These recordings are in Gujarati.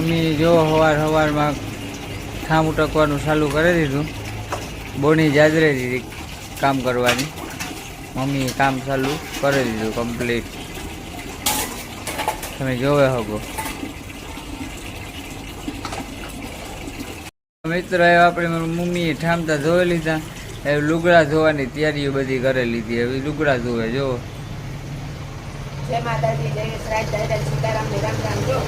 મમ્મી જો સવાર સવારમાં થામ ઉટકવાનું ચાલુ કરી દીધું. બોની જાજરે દીધી કામ કરવાની. મમ્મીએ કામ ચાલુ કરી દીધું કમ્પ્લીટ તમે જોવે હકો મિત્ર એ આપણે મમ્મીએ ઠામતા ધોઈ લીધા. એ લુગડા ધોવાની તૈયારીઓ બધી કરી લીધી. હવે લુગડા ધોવે જો જય માતાજી, જય રામ રામ જો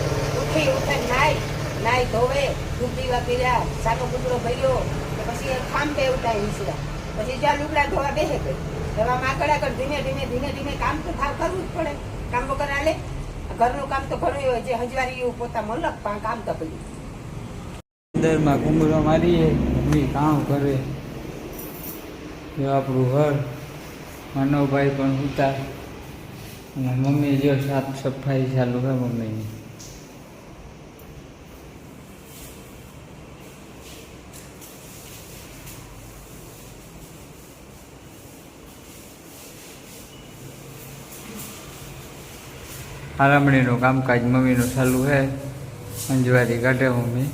ઉઠી ઉઠે નાઈ નાઈ ધોવે ધૂપ વાપીર્યા પીર્યા સાનો કૂતરો ભર્યો પછી એ ખાંભે ઉઠાય વિસરા પછી જ્યાં લુગડા ધોવા બેસે ગઈ ધોવા માકડા કર ધીમે ધીમે ધીમે ધીમે કામ તો થાવ કરવું જ પડે. કામ વગર હાલે. ઘરનું કામ તો ઘણું હોય, જે હજવારી પોતા મલક પણ કામ તો પડ્યું અંદરમાં કુંભરો મારીએ મમ્મી કામ કરે. જો આપણું ઘર. મનોભાઈ પણ ઉતાર. અને મમ્મી જો સાફ સફાઈ ચાલુ છે મમ્મીની. આરામણીનું કામકાજ મમ્મીનું ચાલુ છે. અંજવારી કાઢે મમ્મી.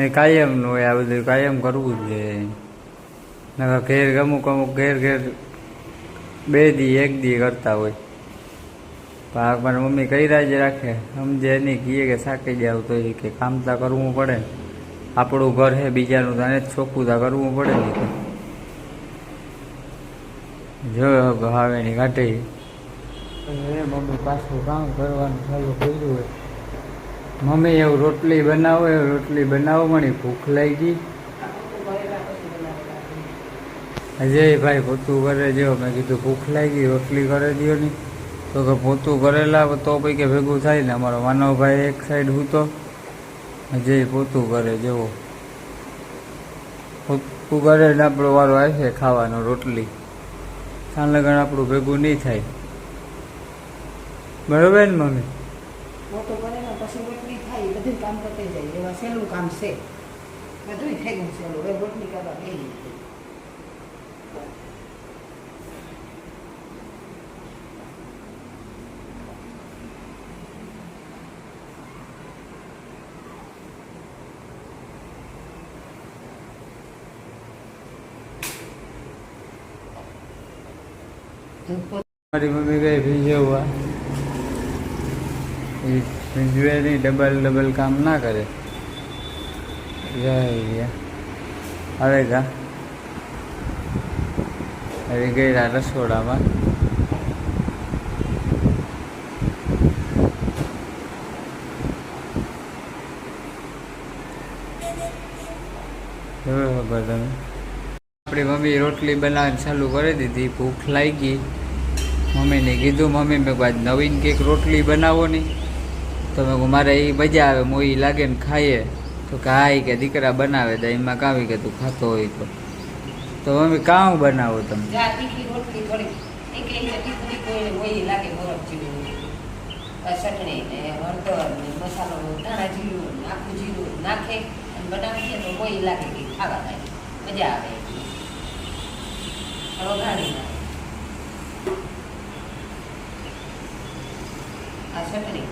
એ કાયમનું હોય, આ બધું કાયમ કરવું જ જોઈએ. ઘેર અમુક અમુક ઘેર ઘેર બે દી, એક દી કરતા હોય. પણ આ મમ્મી કઈ જ રાખે. સમજે નહીં કહીએ કે સાકી જાવ તો એ કે કામ તા કરવું પડે. આપણું ઘર છે બીજાનું તને જ ચોખ્ખું તા કરવું પડે ને તો. જોયો હવે હવે ની એ મમ્મી પાછું કામ કરવાનું ચાલુ કર્યું હોય. મમ્મી, એવું રોટલી બનાવો, એવું રોટલી બનાવો, મને ભૂખ લાગી. અજયભાઈ પોતું કરે જો મેં કીધું ભૂખ લાગી, રોટલી કરે દો ને તો કે પોતું કરેલા તો પછી કે ભેગું થાય ને, અમારો માનવભાઈ એક સાઈડ હૂતો. અજય પોતું કરે જેવો પોતું કરે ને આપણો વારો આવશે ખાવાનો, રોટલી. સાંજ લગન આપણું ભેગું નહીં થાય. બરોબર ને, મમ્મી? બધું કામ કરતે જાય એવા સહેલું કામ છે બધું થઈ ગયું સહેલું હવે રોટલી કરવા બે મમ્મી ગઈ ભીંજવવા એ ભીંજવે નહીં ડબલ ડબલ કામ ના કરે. જાય હવે કા હવે ગયેલા રસોડામાં. ખબર તમે આપણી મમ્મી રોટલી બનાવવાની ચાલુ કરી દીધી. ભૂખ લાગી. મમ્મીને કીધું, મમ્મી, મેં આજ નવીન કંઈક રોટલી બનાવો નહીં તો મેં કહું, મારે એ મજા આવે મોઈ લાગે ને ખાઈએ. તો કે, હા કે દીકરા બનાવે તો એમાં કાવી કે તું ખાતો હોય તો. તો મમ્મી, કાં બનાવો તમે? ચટણી ને હળદર ને મસાલો નાખે મજા આવે. આ ચટણી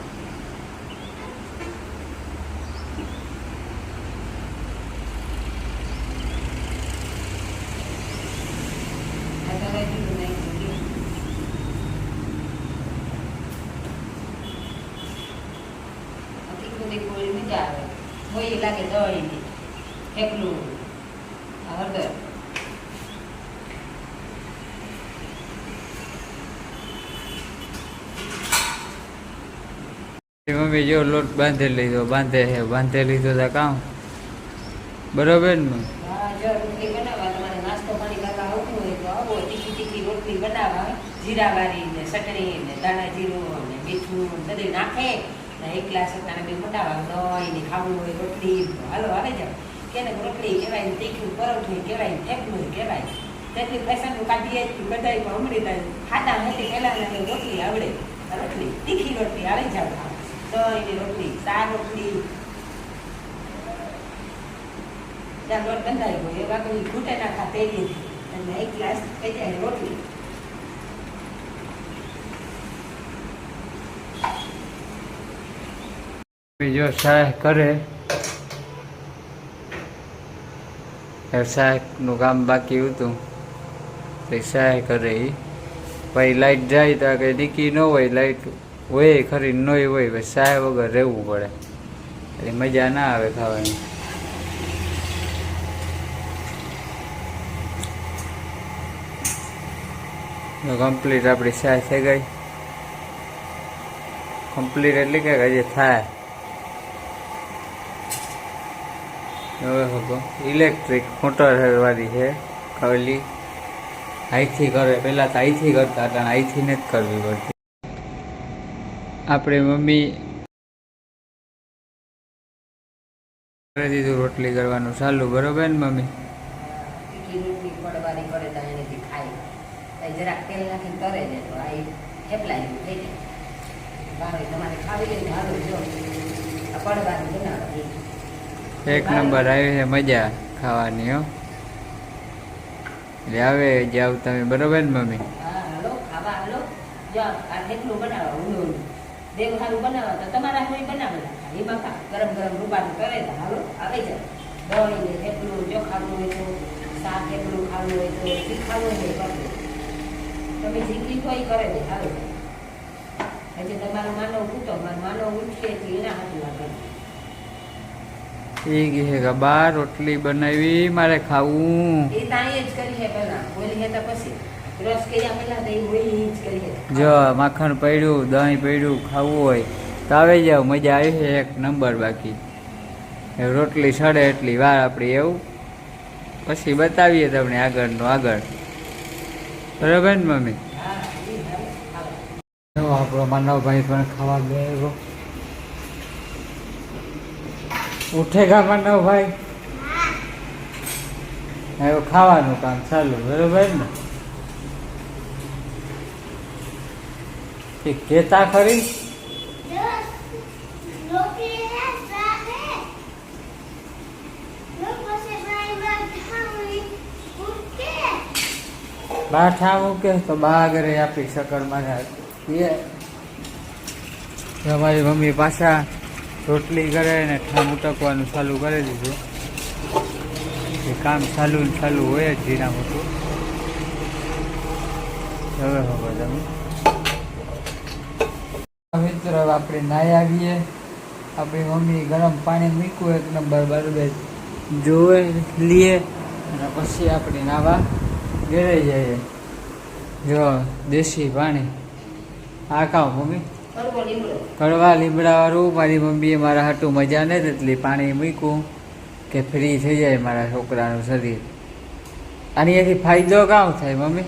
આ ધાણા જીરું નાખ્યું તીખું તીખું એ મજા આવે. હોય લાગે થેપલું આ હળદર. મમ્મી જો લોટ બાંધી લીધો બાંધે હે બાંધે લીધો તા કામ. બરોબર ને? મમ્મી? હા જો રોટલી બનાવવા તમારે નાસ્તો પાણી કરવા આવતું હોય તો આવો તીખી તીખી રોટલી બનાવવા. જીરાવાળી ને ચટણી ને દાણા જીરું ને મીઠું બધું નાખે. ને એક ગ્લાસ તાણે બે મોટાવા દહીં ને ખાવું હોય, રોટલી, હાલો, આવે જાવ કેને રોટલી કહેવાય ને તીખું, પરોઠું કહેવાય થેપલું કહેવાય. તેથી ફેશન કાઢીએ પણ ઉમરી જાય. ખાતા નથી, પહેલા રોટલી આવડે. રોટલી, તીખી રોટલી આવી જાવ દહીંની રોટલી, શાક રોટલી. ત્યાં લોટ બંધાઈ ગયો એ વાગડી ઘૂંટે નાખા તેલી અને એક ગ્લાસ થઈ જાય રોટલી. બીજો સહાય કરે, એ નું કામ બાકી હતું, તો શાહ કરે એ પછી લાઈટ જાય તો કંઈ દીકી ન હોય, લાઈટ હોય ખરી, ન હોય, પછી સહાય વગર રહેવું પડે. એટલે મજા ના આવે ખાવાની. કમ્પ્લીટ આપણી સહાય થઈ ગઈ. કમ્પ્લીટ એટલે કે હજી થાય. હવે હવે ઇલેક્ટ્રિક મોટર હરવાની છે ખાલી આઈથી કરે, પહેલાં તો આઈથી કરતા હતા આઈથી જ કરવી પડતી. આપણે મમ્મી કરી દીધું રોટલી કરવાનું. ચાલુ બરોબર ને મમ્મી તમારે ખાવી લઈને હાલો જો. પડવાની બનાવવાની એક નંબર આવી છે મજા ખાવાની, હો. એટલે આવે, જાવ તમે. બરોબર ને, મમ્મી? હા, હાલો, ખાવા હાલો. જો આ થેપલું બનાવો ઊંડું દેવ સારું બનાવો, તો તમારા કોઈ કરે તો હાલો તમે હજી તમારો માનવ પૂતો મારો માનવ ઉઠશે એના એ કહે કે બા રોટલી બનાવી મારે ખાવું. જ માખણ પડ્યું દહીં પડ્યું ખાવું હોય. તો આવી જાવ મજા આવી છે એક નંબર બાકી. રોટલી સડે એટલી વાર આપણી એવું. પછી બતાવીએ તમને આગળનું આગળ. બરાબર ને મમ્મી? આપણો માનવભાઈ પણ ખાવા ગયો ઉઠેગા ભાઈ એવું ખાવાનું કામ ચાલુ, બરોબર ને? એ કેતા ખરી? બાઠા મૂકે તો બાગરે આપી શકર મારે અમારી મમ્મી પાછા રોટલી કરે અને ઠામ ઉટકવાનું ચાલુ કરી દીધું. એ કામ ચાલુ ને ચાલુ હોય જ ધીરા મોટું. હવે હવે તમે મિત્ર આપણે નાહી આવીએ. આપણી મમ્મી ગરમ પાણી મૂક્યું, એક નંબર બરોબર જોવે લઈએ અને પછી આપણે નાવા ઘેરાઈ જઈએ. જો, દેશી પાણી. આ કામ મમ્મી. કડવા લીમડાવાળું મારી મમ્મીએ મારા હાટું મજા નથી એટલી પાણી મૂક્યું કે ફ્રી થઈ જાય મારા છોકરાનું શરીર. આની એથી ફાયદો કામ થાય મમ્મી?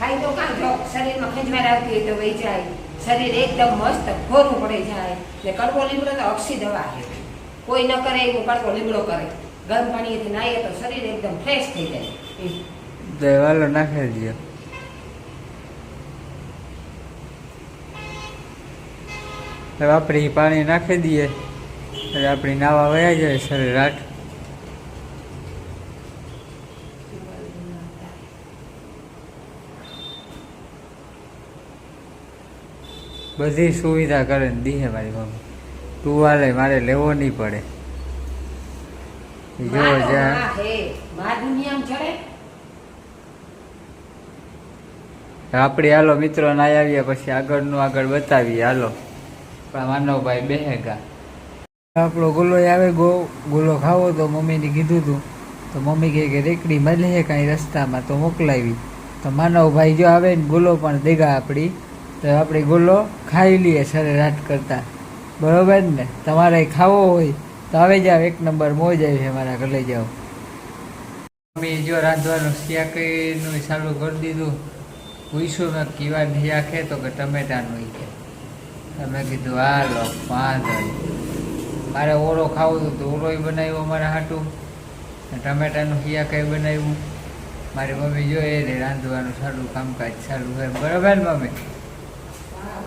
ફાયદો કામ જો શરીરમાં ખંજવાળ આવતી હોય તો વહી જાય શરીર એકદમ મસ્ત ખોરું પડી જાય. ને કડવો લીમડો તો અક્ષી દવા છે. કોઈ ન કરે એવું કડવો લીમડો કરે. ગરમ પાણીથી નાહીએ તો શરીર એકદમ ફ્રેશ થઈ જાય. એ નાખી દો હવે આપણે પાણી નાખી દઈએ. એટલે આપણી નાવા વયા જાય શરીર રાત બધી સુવિધા કરે ને દીહે મારી મમ્મી. ટુવાલે મારે લેવો નહીં પડે. જો જ્યાં આપણે હાલો મિત્રો ના આવીએ પછી આગળનું આગળ બતાવીએ. હાલો. માનવભાઈ બેહેગા આપણો ગુલો આવે, ગો, ગુલો ખાવો તો મમ્મીને કીધું હતું તો મમ્મી કહે કે રેકડી મળે કાંઈ રસ્તામાં, તો મોકલાવી. તો માનવભાઈ જો આવે ને ગુલ્લો પણ દેગા આપણી તો આપણે ગુલો ખાઈ લઈએ સરેરાટ કરતા. બરોબર ને? તમારે ખાવો હોય, તો આવે જાવ એક નંબર મોજ આવી છે મારા ઘરે જાઓ મમ્મી જો રાંધવાનું શિયાકીનું ચાલુ કરી દીધું. પૂછ્યું મેં કીવા શાક છે તો કે ટમેટાનું કે તમે કીધું, હાલો લો પાંચ મારે ઓળો ખાવું હતું તો ઓળોય બનાવ્યો મારે હાટું. ટમેટાનું શિયાકાઈ બનાવ્યું. મારી મમ્મી જોઈએ એટલે રાંધવાનું સારું કામકાજ સારું હોય બરાબર ને, મમ્મી? આ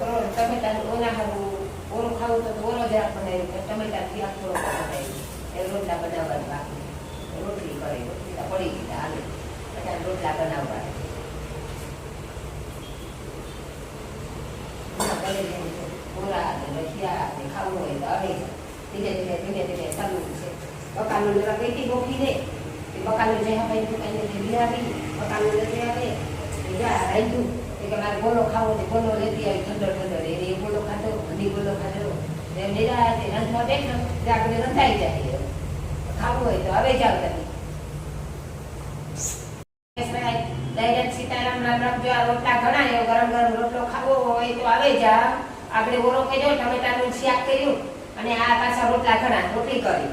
રોટલા ખાવું હોય તો આવે ધીરે ધીરે ધીરે ધીરે ચાલુ છે બકાલું જરા પેટી ગોખી દે એ બકાલું જે આપણે દુકાને લઈ આવી બકાલું લેતી આવે એ જા રાખ્યું એ કે મારે બોલો ખાવો તો બોલો લેતી આવી ઠંડો ઠંડો એ બોલો ખાધો હની બોલો ખાધો ને નિરા તે રાંધવા બેઠ ને તે આપણે રંધાઈ જાય ખાવું હોય તો હવે જાવ તમે ડાયરેક્ટ સીતારામ નામ રાખજો આ રોટલા ઘણા ગરમ ગરમ રોટલો ખાવો હોય તો આવે જા આપણે ઓરો કર્યો ટમેટાનું શાક કર્યું અને આ પાછા રોટલા ઘણા, રોટલી કરી.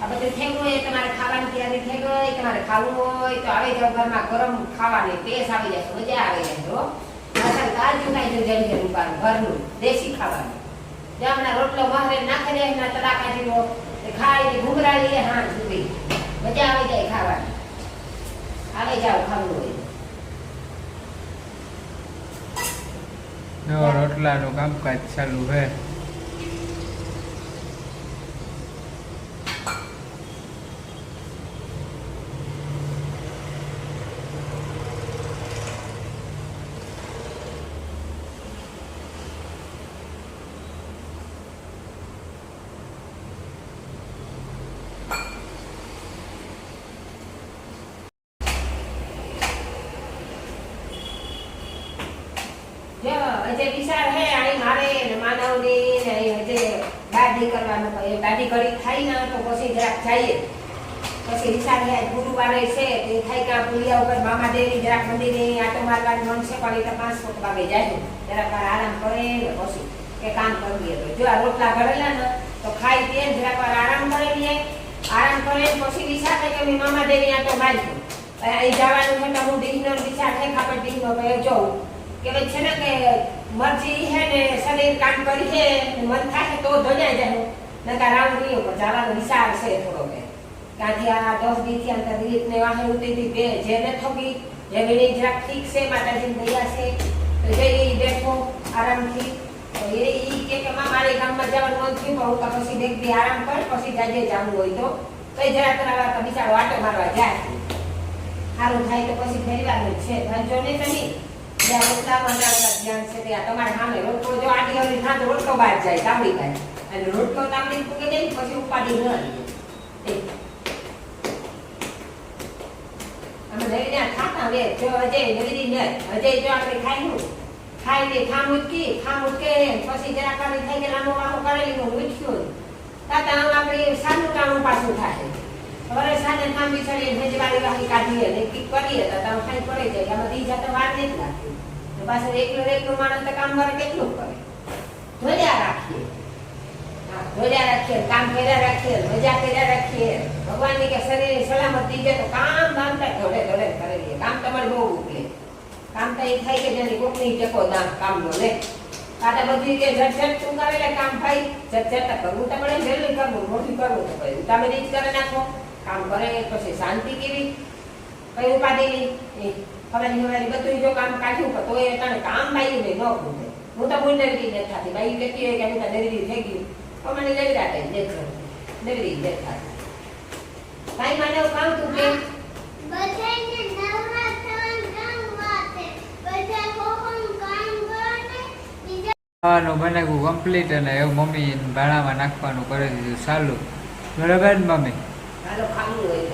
આ બધું થઈ ગયું એ તમારે ખાવાની તૈયારી થઈ ગઈ તમારે ખાવું હોય, તો આવે જાવ ઘરમાં ગરમ ખાવાની ટેસ્ટ આવી જશે મજા આવે જશે હો પાછા તાજું ખાઈ જવું કે રૂપાનું ઘરનું, દેશી ખાવાનું. જામના રોટલો બહાર નાખી દે એમના તડાકા જેવો ખાઈ ઘૂમરાડીએ હા સુધી. મજા આવી જાય ખાવાની. આવે જાવ ખાવું હોય. રોટલાનું કામકાજ ચાલુ છે જો હજે વિચાર હે આઈ મારે ને માનવની ને હજે દાઢી કરવાનું કહે દાઢી કરી થાય ના, તો પછી જરાક જઈએ. પછી વિચાર હે ગુરુવારે છે, તે થાય કા પુલિયા ઉપર મામા દેવી જરાક મંદિરે આટો મારવાનું મન છે, પણ એ તો પાંચ ફૂટ વાગે જાય જરાક આરામ કરે ને પછી કે કામ કરીએ તો જો આ રોટલા ઘડેલા ને, તો ખાઈ પીએ જરાક આરામ કરે લઈએ આરામ કરે પછી વિચાર થાય કે મેં મામા દેવી આટો મારી અહીં જવાનું છે, તો હું ડીંગનો વિચાર થાય ખાપડ ડીંગનો ભાઈ જોઉં કે ભાઈ છે ને કે મરજી હે ને, શરીર કામ કરી છે મન થાય તો ધોજાઈ જાય. નકા રામ નહીં પણ જવાનો વિચાર છે થોડો કે ત્યાંથી આ દસ દી થી અંતર દિલીપ ને વાહે ઉતરી બે જેને થકી જે વિની જરાક ઠીક છે માતાજી દયા છે, તો જઈ બેઠો આરામથી, તો એ ઈ કે કે, માં, મારે ગામમાં જવાનું મન થયું, પણ હું તો પછી બે દી આરામ કર, પછી જાજે જવું હોય તો. કઈ જરા કરાવા તો બિચારો આટો મારવા જાય. સારું થાય તો પછી ફેરવાનું જ છે. વાંચો નહીં. સામે રોટલો ને ન ને ખાઈ લે, ખામ ઉચકી, ખામ ઉચકે, પછી જરા કાઢી થાય કે લાંબો વાંબો કરેલી નું ઉચક્યું તાતા આમ આપણે સાનું કામ થાય. હવે સાને થાંભી ચડીએ ભેજવાળી વાહી કાઢીએ ને કરીએ તો તમે ખાઈ જાય આમાં દી જાતે વાર નથી લાગતી. તો પાછું એકલો એકલો માણસ તો કામ કરે કેટલું કરે? ધોર્યા રાખીએ. ધોર્યા રાખીએ, કામ કર્યા રાખીએ, મજા કર્યા રાખીએ. ભગવાનની કે શરીરની સલામતી છે તો કામ કામ તો ધોડે ધોડે કરી લઈએ કામ તમારે બહુ ઉકલે કામ તો એ થાય કે જેની કોકની ટેકો દામ નો લે. કાતા બધી કે ઝટઝટ ઝટ તું કરે એટલે કામ ભાઈ ઝટ ઝટ તો કરવું તો પડે ને જલ્દી કરવું મોટી કરવું તો પડે. તમે રીત કરી નાખો. કામ કરે, પછી શાંતિ કેવી? કઈ ઉપાધિ નહીં? એ ફલાની ફલાની બધું જો કામ કાઢ્યું પણ તોય તને કામ બાઈ નહીં ન પૂછે હું તો કોઈ નરકી નથી થતી. બાઈ વ્યક્તિ હોય કે હું તો થઈ ગયું પણ મને નરડા થાય દેખ નરડી દેખાય કાંઈ માને એવું કામ તું કે? બધાને નવરાત્રાનું કામ વાતે. બધા કોકોનું કામ કરે, બીજા ખાવાનું બનાવ્યું કમ્પ્લીટ અને એવું મમ્મી ભાણામાં નાખવાનું કરી દીધું. ચાલુ બરાબર ને મમ્મી? હાલો ખાવું હોય. તો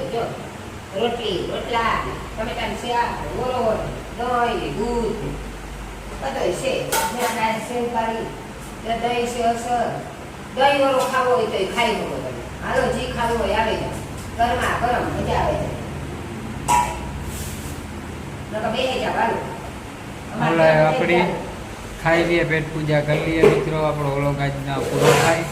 રોટલી રોટલા ટમેટાનું શાક ઓરોટ દહીં દૂધ બધું છે. જ્યાં સેવ ત્યાં દહીં છે અસર. દહીં વાળો ખાવો હોય તો ખાઈ લો તમે. હાલો જી ખાવું હોય આવે ગરમા ગરમ મજા આવે છે. બેસી જાવ હાલો. આપણી ખાઈ લઈએ પેટ પૂજા કરી લઈએ. મિત્રો આપણો ઓલો આજના પૂરો થાય.